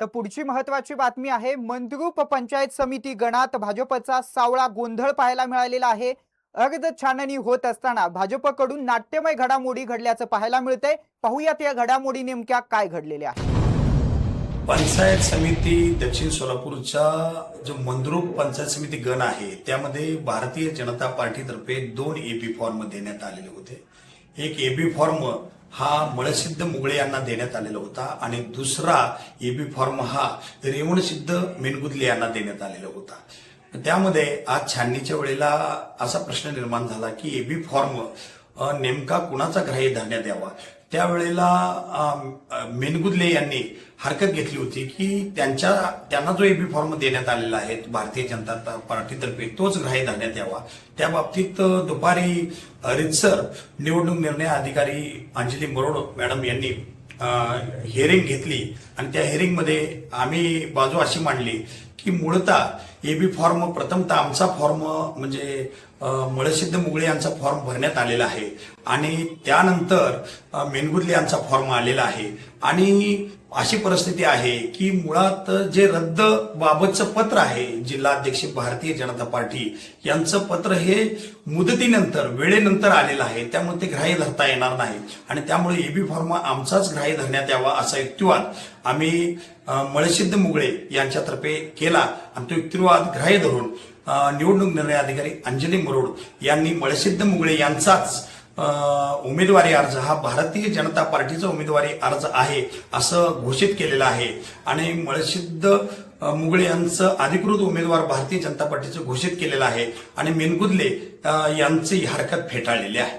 तर पुढची महत्वाची बातमी आहे मंद्रुप पंचायत समिती गणात भाजपचा सावळा गोंधळ पाहायला मिळालेला आहे. अर्ज छाननी होत असताना भाजपकडून नाट्यमय घडामोडी घडल्याचं पाहायला मिळतंय. पाहूयात या घडामोडी नेमक्या काय घडलेल्या आहेत. पंचायत समिती दक्षिण सोलापूरचा जो मंद्रुप पंचायत समिती गण आहे त्यामध्ये भारतीय जनता पार्टीतर्फे दोन एबी फॉर्म देण्यात आलेले होते. एक एबी फॉर्म हा मळसिद्ध मुगळे यांना देण्यात आलेला होता आणि दुसरा एबी फॉर्म हा रेवणसिद्ध मेनगुदले यांना देण्यात आलेला होता. त्यामध्ये आज छाननीच्या वेळेला असा प्रश्न निर्माण झाला की एबी फॉर्म नेमका कुणाचा ग्राह्य धरण्यात यावा? त्यावेळेला मेनगुदले यांनी हरकत घेतली होती की त्यांच्या त्यांना जो एबी फॉर्म देण्यात आलेला आहे भारतीय जनता पार्टीतर्फे तोच ग्राह्य धरण्यात यावा. त्या बाबतीत दुपारी रितसर निवडणूक निर्णय अधिकारी अंजली मरोड मॅडम यांनी हिअरिंग घेतली. आणि त्या हिअरिंगमध्ये आम्ही बाजू अशी मांडली की मूळतः बी फॉर्म प्रथमतः आमचा फॉर्म म्हणजे मळसिद्ध मुगळे यांचा फॉर्म भरण्यात आलेला आहे. आणि त्यानंतर मेनगुदले यांचा फॉर्म आलेला आहे. आणि अशी परिस्थिती आहे की मुळात जे रद्द बाबतचं पत्र आहे जिल्हाध्यक्ष भारतीय जनता पार्टी यांचं पत्र हे मुदतीनंतर वेळेनंतर आलेलं आहे. त्यामुळे ते ग्राह्य धरता येणार नाही. आणि त्यामुळे एबी फार्मा आमचाच ग्राह्य धरण्यात यावा असा युक्तिवाद आम्ही मळशिद्ध मळसिद्ध मुगळे यांच्यातर्फे केला. आणि तो युक्तिवाद ग्राह्य धरून निवडणूक निर्णय अधिकारी अंजली मरोड यांनी मळसिद्ध मुगळे यांचाच उमेदवारी अर्ज हा भारतीय जनता पार्टीचा उमेदवारी अर्ज आहे असं घोषित केलेलं आहे. आणि मळसिद्ध मुगळे यांचं अधिकृत उमेदवार भारतीय जनता पार्टीचं घोषित केलेलं आहे. आणि मेनगुदले यांची हरकत फेटाळलेली आहे.